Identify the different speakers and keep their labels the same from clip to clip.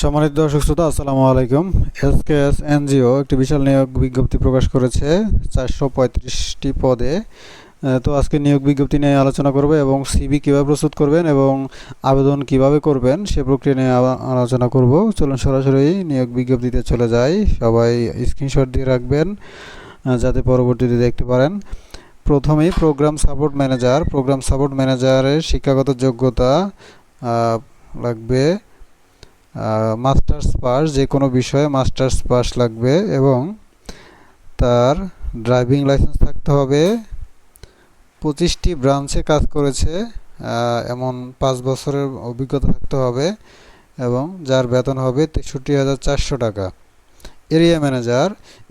Speaker 1: সম্মানিত দর্শক শ্রোতা, আসসালামু আলাইকুম। এসকেএস এনজিও একটি বিশাল নিয়োগ বিজ্ঞপ্তি প্রকাশ করেছে চারশো পঁয়ত্রিশটি পদে। তো আজকে নিয়োগ বিজ্ঞপ্তি নিয়ে আলোচনা করবে এবং সিবি কীভাবে প্রস্তুত করবেন এবং আবেদন কীভাবে করবেন সে প্রক্রিয়া নিয়ে আলোচনা করব। চলুন সরাসরি নিয়োগ বিজ্ঞপ্তিতে চলে যাই। সবাই স্ক্রিনশট দিয়ে রাখবেন যাতে পরবর্তীতে দেখতে পারেন। প্রথমেই program support manager. Program support ম্যানেজারের শিক্ষাগত যোগ্যতা লাগবে মাস্টার্স পাস, যে কোনো বিষয়ে মাস্টার্স পাস লাগবে এবং তার ড্রাইভিং লাইসেন্স থাকতে হবে। পঁচিশটি ব্রাঞ্চে কাজ করেছে এমন পাঁচ বছরের অভিজ্ঞতা থাকতে হবে এবং যার বেতন হবে তেষট্টি হাজার চারশো টাকা। এরিয়া ম্যানেজার,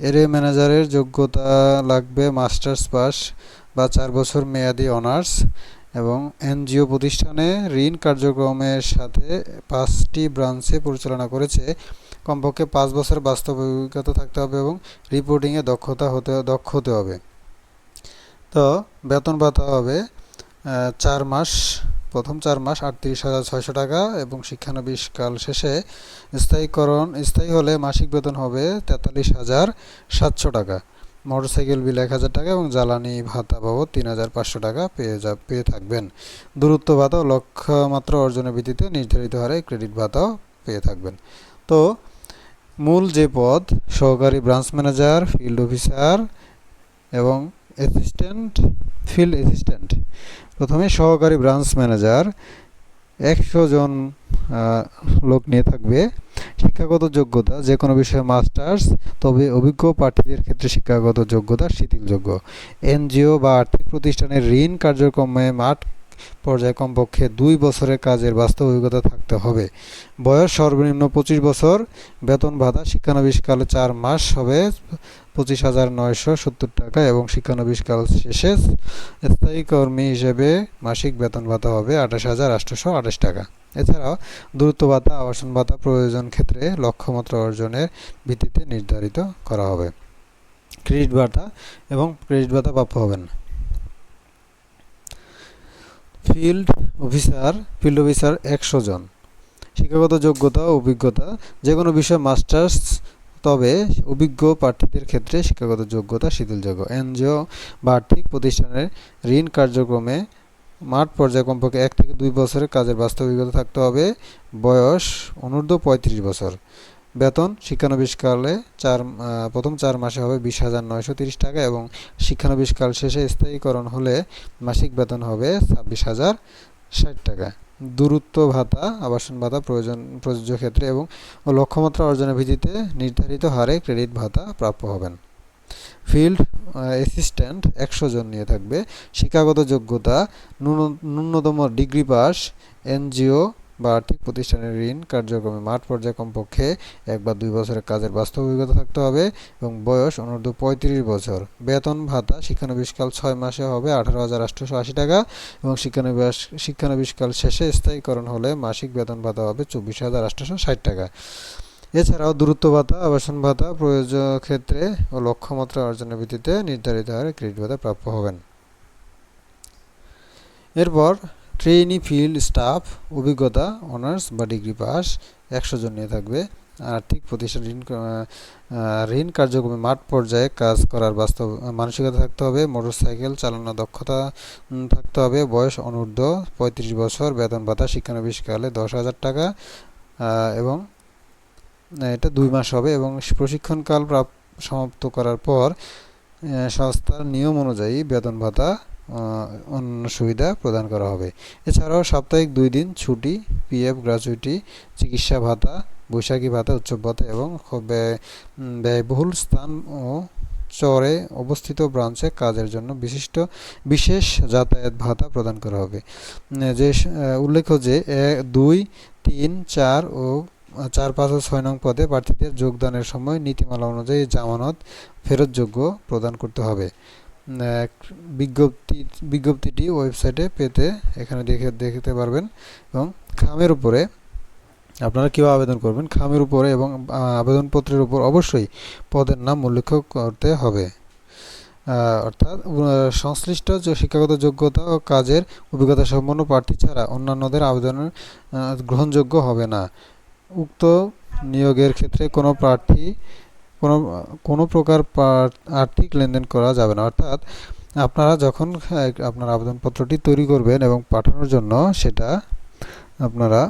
Speaker 1: এরিয়া ম্যানেজারের যোগ্যতা লাগবে মাস্টার্স পাস বা চার বছর মেয়াদি অনার্স। এবং এনজিও প্রতিষ্ঠানে ঋণ কার্যক্রমের সাথে পাঁচটি ব্রাঞ্চে পরিচালনা করেছে। কমপক্ষে পাঁচ বছর বাস্তব অভিজ্ঞতা থাকতে হবে এবং রিপোর্টিংয়ে দক্ষতা হতে, দক্ষ হতে হবে। তো বেতন ভাতা হবে চার মাস, প্রথম চার মাস আটত্রিশ হাজার ছয়শো টাকা এবং শিক্ষানবিশ কাল শেষে স্থায়ীকরণ, স্থায়ী হলে মাসিক বেতন হবে তেতাল্লিশ হাজার সাতশো টাকা। মোটরসাইকেল বিল এক হাজার টাকা এবং জ্বালানি ভাতা বাবদ তিন হাজার পাঁচশো টাকা পেয়ে যা, পেয়ে থাকবেন। দূরত্ব ভাতা লক্ষ্যমাত্রা অর্জনের ভিত্তিতে নির্ধারিত হারে ক্রেডিট ভাতাও পেয়ে থাকবেন। তো, মূল যে পদ, সহকারী ব্রাঞ্চ ম্যানেজার, ফিল্ড অফিসার এবং অ্যাসিস্ট্যান্ট, ফিল্ড অ্যাসিস্ট্যান্ট। প্রথমে সহকারী ব্রাঞ্চ ম্যানেজার, একশো জন লোক নিয়ে থাকবে। শিক্ষাগত যোগ্যতা যে কোনো বিষয়ে মাস্টার্স, তবে অভিজ্ঞ প্রার্থীদের ক্ষেত্রে শিক্ষাগত যোগ্যতা শিথিলযোগ্য। এনজিও বা আর্থিক প্রতিষ্ঠানের ঋণ কার্যক্রমে মাঠ পর্যায়ে কমপক্ষে দুই বছরের কাজের বাস্তব অভিজ্ঞতা থাকতে হবে। বয়স সর্বনিম্ন পঁচিশ বছর, বেতন ভাতা শিক্ষানবিশকালে চার মাস হবে পঁচিশ হাজার নয়শো সত্তর টাকা এবং শিক্ষানবিশকাল শেষে স্থায়ী কর্মী হিসেবে মাসিক বেতন ভাতা হবে আঠাশ হাজার আটশোশো আঠাশ টাকা। এছাড়াও দূরত্ব ভাতা, আবাসন ভাতা প্রয়োজন ক্ষেত্রে লক্ষ্যমাত্রা অর্জনের ভিত্তিতে নির্ধারিত করা হবে। ক্রেডিট ভাতা এবং ক্রেডিট ভাতা প্রাপ্য হবেন। ফিল্ড অফিসার ফিল্ড অফিসার একশো জন। শিক্ষাগত যোগ্যতা অভিজ্ঞতা যে কোনো বিষয়ে মাস্টার্স, তবে অভিজ্ঞ প্রার্থীদের ক্ষেত্রে শিক্ষাগত যোগ্যতা শিথিলযোগ্য। এনজিও বা আর্থিক প্রতিষ্ঠানের ঋণ কার্যক্রমে মাঠ পর্যায়ে কমপক্ষে এক থেকে দুই বছরের কাজের বাস্তব অভিজ্ঞতা থাকতে হবে। বয়স অনূর্ধ্ব পঁয়ত্রিশ বছর। বেতন শিক্ষানবিশকালে চার প্রথম চার মাসে হবে বিশ হাজার নয়শো তিরিশ টাকা এবং শিক্ষানবিশকাল শেষে স্থায়ীকরণ হলে মাসিক বেতন হবে ছাব্বিশ হাজার ষাট টাকা। দূরত্ব ভাতা, আবাসন ভাতা প্রয়োজন, প্রযোজ্য ক্ষেত্রে এবং লক্ষ্যমাত্রা অর্জনের ভিত্তিতে নির্ধারিত হারে ক্রেডিট ভাতা প্রাপ্য হবেন। ফিল্ড অ্যাসিস্ট্যান্ট একশো জন নিয়ে থাকবে। শিক্ষাগত যোগ্যতা ন্যূন- ন্যূনতম ডিগ্রি পাস, এনজিও বা আর্থিক প্রতিষ্ঠানের ঋণ কার্যক্রমে মাঠ পর্যায়ে কমপক্ষে এক বা দুই বছরের কাজের বাস্তব অভিজ্ঞতা থাকতে হবে এবং বয়স অনূর্ধ্ব পঁয়ত্রিশ বছর। বেতন, ভাতা শিক্ষানবিশকাল ছয় মাসে হবে আঠারো হাজার আটশোশো আশি টাকা এবং শিক্ষানবিশ শিক্ষানবিশকাল শেষে স্থায়ীকরণ হলে মাসিক বেতন ভাতা হবে চব্বিশ হাজার আটশোশো ষাট টাকা। এছাড়াও দূরত্ব ভাতা, আবাসন ভাতা প্রয়োজন ক্ষেত্রে ও লক্ষ্যমাত্রা অর্জনের ভিত্তিতে নির্ধারিত হারে ক্রেডিট ভাতা প্রাপ্য হবেন। এরপর ট্রেইনি ফিল্ড স্টাফ অভিজ্ঞতা অনার্স বা ডিগ্রি পাস একশো জন নিয়ে থাকবে। আর্থিক প্রতিষ্ঠান ঋণ ঋণ কার্যক্রমে মাঠ পর্যায়ে কাজ করার বাস্তব, মানসিকতা থাকতে হবে, মোটরসাইকেল চালানোর দক্ষতা থাকতে হবে, বয়স অনূর্ধ্ব পঁয়ত্রিশ বছর, বেতন ভাতা শিক্ষানবিশকালে দশ হাজার টাকা এবং এটা দুই মাস হবে এবং প্রশিক্ষণকাল প্রাপ- সমাপ্ত করার পর সংস্থার নিয়ম অনুযায়ী বেতন ভাতা অন্য সুবিধা প্রদান করা হবে। এছাড়াও সাপ্তাহিক দুই দিন ছুটি, পিএফ গ্র্যাচুইটি চিকিৎসা ভাতা, বৈশাখী ভাতা, উৎসব ভাতা এবং ব্যয়বহুল স্থান ও চরে অবস্থিত ব্রাঞ্চে কাজের জন্য বিশিষ্ট বিশেষ যাতায়াত ভাতা প্রদান করা হবে। যে উল্লেখ্য যে দুই, তিন, চার ও চার, পাঁচ ও ছয় নং পদে প্রার্থীদের যোগদানের সময় নীতিমালা অনুযায়ী জামানত ফেরতযোগ্য প্রদান করতে হবে। বিজ্ঞপ্তি, বিজ্ঞপ্তিটি ওয়েবসাইটে পেতে এখানে দেখে, দেখতে পারবেন এবং খামের উপরে আপনারা কীভাবে আবেদন করবেন? খামের উপরে এবং আবেদনপত্রের উপর অবশ্যই পদের নাম উল্লেখ করতে হবে। অর্থাৎ সংশ্লিষ্ট শিক্ষাগত যোগ্যতা ও কাজের অভিজ্ঞতা সম্পন্ন প্রার্থী ছাড়া অন্যান্যদের আবেদনের গ্রহণযোগ্য হবে না। উক্ত নিয়োগের ক্ষেত্রে কোনো প্রার্থী কোনো কোনো প্রকার আর্থিক লেনদেন করা যাবে না। অর্থাৎ আপনারা যখন আপনার আবেদনপত্রটি তৈরি করবেন এবং পাঠানোর জন্য সেটা আপনারা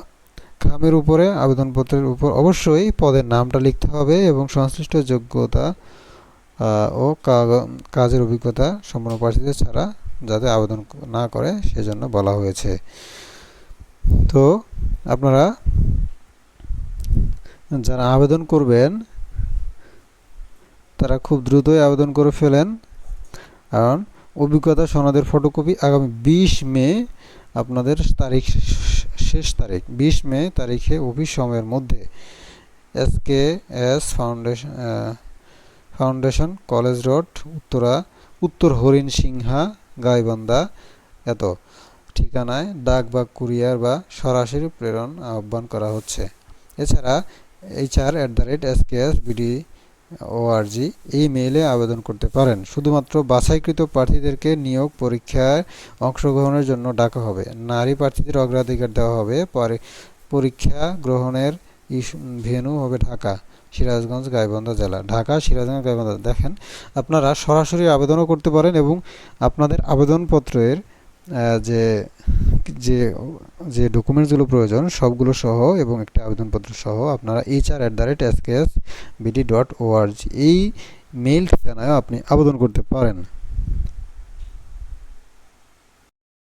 Speaker 1: খামের উপরে, আবেদনপত্রের উপর অবশ্যই পদের নামটা লিখতে হবে এবং সংশ্লিষ্ট যোগ্যতা ও কাজের অভিজ্ঞতা সম্পন্ন প্রার্থীদের ছাড়া যাতে আবেদন না করে সেজন্য বলা হয়েছে। তো আপনারা যারা আবেদন করবেন তারা খুব দ্রুতই আবেদন করে ফেলেন। কারণ অভিজ্ঞতা সনদের ফটোকপি আগামী বিশ মে আপনাদের তারিখ শেষ তারিখ, বিশ মে তারিখে অফিস সময়ের মধ্যে। S K S foundation foundation, college road, Uttara, Uttar Harin Singha, Gaibandha, এত ঠিকানায় ডাক বা কুরিয়ার বা সরাসরি প্রেরণ আহ্বান করা হচ্ছে। এছাড়া HR at the rate S K S, BD ORG এই মেইলে আবেদন করতে পারেন। শুধুমাত্র বাছাইকৃত প্রার্থীদেরকে নিয়োগ পরীক্ষায় অংশগ্রহণের জন্য ডাকা হবে। নারী প্রার্থীদের অগ্রাধিকার দেওয়া হবে। পরে পরীক্ষা গ্রহণের ভেন্যু হবে ঢাকা, সিরাজগঞ্জ, গাইবান্ধা জেলা। ঢাকা, সিরাজগঞ্জ, গাইবান্ধা। দেখেন, আপনারা সরাসরি আবেদনও করতে পারেন এবং আপনাদের আবেদনপত্রের যে যে যে ডকুমেন্টসগুলো প্রয়োজন, সবগুলো সহ এবং একটা আবেদনপত্র সহ আপনারা HR at the rate S K S BD dot ORG এই মেইল ঠিকানায় আপনি আবেদন করতে পারেন।